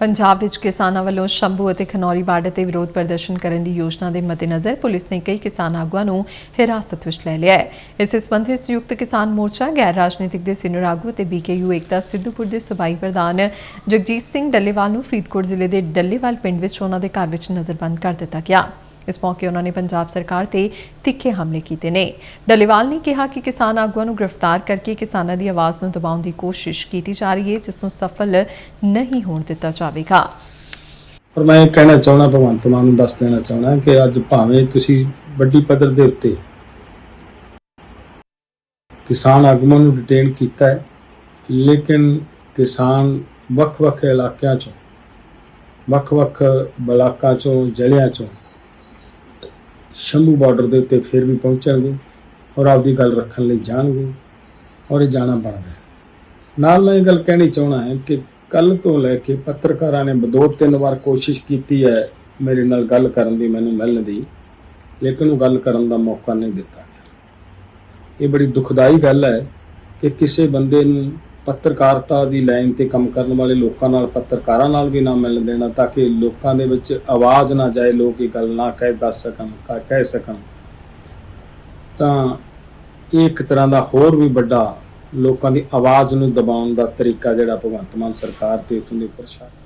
ਪੰਜਾਬ ਵਿੱਚ ਕਿਸਾਨਾਂ ਵੱਲੋਂ ਸ਼ੰਭੂ ਅਤੇ ਖਨੌਰੀ ਬਾਰਡਰ ਤੇ ਵਿਰੋਧ ਪ੍ਰਦਰਸ਼ਨ ਕਰਨ ਦੀ ਯੋਜਨਾ ਦੇ ਮੱਦੇਨਜ਼ਰ ਪੁਲਿਸ ਨੇ ਕਈ ਕਿਸਾਨ ਆਗੂਆਂ ਨੂੰ ਹਿਰਾਸਤ ਵਿੱਚ ਲੈ ਲਿਆ ਹੈ। ਇਸ ਸੰਬੰਧ ਵਿੱਚ ਸੰਯੁਕਤ ਕਿਸਾਨ ਮੋਰਚਾ, ਗੈਰ ਰਾਜਨੀਤਿਕ ਦੇ ਸੀਨੀਅਰ ਆਗੂ ਅਤੇ ਬੀਕੇਯੂ ਏਕਤਾ ਸਿੱਧੂਪੁਰ ਦੇ ਸੂਬਾਈ ਪ੍ਰਧਾਨ ਜਗਜੀਤ ਸਿੰਘ ਡੱਲੇਵਾਲ ਨੂੰ ਫਰੀਦਕੋਟ ਜ਼ਿਲ੍ਹੇ ਦੇ ਡੱਲੇਵਾਲ ਪਿੰਡ ਵਿੱਚ ਉਹਨਾਂ ਦੇ ਘਰ ਵਿੱਚ ਨਜ਼ਰਬੰਦ ਕਰ ਦਿੱਤਾ ਗਿਆ। ਇਸ ਮੌਕੇ ਉਹਨਾਂ ਨੇ ਪੰਜਾਬ ਸਰਕਾਰ ਤੇ ਤਿੱਖੇ ਹਮਲੇ ਕੀਤੇ ਨੇ। ਡੱਲੇਵਾਲ ਨੇ ਕਿਹਾ ਕਿ ਕਿਸਾਨ ਆਗੂਆਂ ਨੂੰ ਗ੍ਰਿਫਤਾਰ ਕਰਕੇ ਕਿਸਾਨਾਂ ਦੀ ਆਵਾਜ਼ ਨੂੰ ਦਬਾਉਣ ਦੀ ਕੋਸ਼ਿਸ਼ ਕੀਤੀ ਜਾ ਰਹੀ ਹੈ, ਜਿਸ ਨੂੰ ਸਫਲ ਨਹੀਂ ਹੋਣ ਦਿੱਤਾ ਜਾਵੇਗਾ। ਪਰ ਮੈਂ ਇਹ ਕਹਿਣਾ ਚਾਹਣਾ ਭਗਵੰਤ ਮਾਨ ਨੂੰ ਦੱਸ ਦੇਣਾ ਚਾਹਣਾ ਕਿ ਅੱਜ ਭਾਵੇਂ ਤੁਸੀਂ ਵੱਡੀ ਪੱਧਰ ਦੇ ਉੱਤੇ ਕਿਸਾਨ ਆਗੂਆਂ ਨੂੰ ਡਿਟੇਨ ਕੀਤਾ ਹੈ, ਲੇਕਿਨ ਕਿਸਾਨ ਵੱਖ-ਵੱਖ ਇਲਾਕਿਆਂ ਚੋਂ, ਵੱਖ-ਵੱਖ ਬਲਾਕਾਂ ਚੋਂ, ਜ਼ਿਲ੍ਹਿਆਂ ਚੋਂ ਸ਼ੰਭੂ ਬਾਰਡਰ ਦੇ ਉੱਤੇ ਫਿਰ ਵੀ ਪਹੁੰਚਣਗੇ ਔਰ ਆਪਦੀ ਗੱਲ ਰੱਖਣ ਲਈ ਜਾਣਗੇ ਔਰ ਇਹ ਜਾਣਾ ਬਣਦਾ ਨਾਲ ਮੈਂ ਇਹ ਗੱਲ ਕਹਿਣੀ ਚਾਹਣਾ ਹੈ ਕਿ ਕੱਲ ਤੋਂ ਲੈ ਕੇ ਪੱਤਰਕਾਰਾਂ ਨੇ ਦੋ ਤਿੰਨ ਵਾਰ ਕੋਸ਼ਿਸ਼ ਕੀਤੀ ਹੈ ਮੇਰੇ ਨਾਲ ਗੱਲ ਕਰਨ ਦੀ, ਮੈਨੂੰ ਮਿਲਣ ਦੀ, ਲੇਕਿਨ ਉਹ ਗੱਲ ਕਰਨ ਦਾ ਮੌਕਾ ਨਹੀਂ ਦਿੱਤਾ ਗਿਆ। ਇਹ ਬੜੀ ਦੁਖਦਾਈ ਗੱਲ ਹੈ ਕਿ ਕਿਸੇ ਬੰਦੇ ਨੂੰ ਪੱਤਰਕਾਰਤਾ ਦੀ ਲਾਈਨ ਤੇ ਕੰਮ ਕਰਨ ਵਾਲੇ ਲੋਕਾਂ ਨਾਲ ਪੱਤਰਕਾਰਾਂ ਨਾਲ ਵੀ ਨਾ ਮਿਲਣ ਦੇਣਾ, ਤਾਂ ਕਿ ਲੋਕਾਂ ਦੇ ਵਿੱਚ ਆਵਾਜ਼ ਨਾ ਜਾਏ, ਲੋਕ ਇਹ ਗੱਲ ਨਾ ਕਹਿ, ਦੱਸ ਸਕਣ, ਕਾ- ਕਹਿ ਸਕਣ। ਤਾਂ ਇਹ ਇੱਕ ਤਰ੍ਹਾਂ ਦਾ ਹੋਰ ਵੀ ਵੱਡਾ ਲੋਕਾਂ ਦੀ ਆਵਾਜ਼ ਨੂੰ ਦਬਾਉਣ ਦਾ ਤਰੀਕਾ ਜਿਹੜਾ ਭਗਵੰਤ ਮਾਨ ਸਰਕਾਰ ਤੇ ਉਤੋਂ ਦੇ ਪ੍ਰਸ਼ਾਸਨ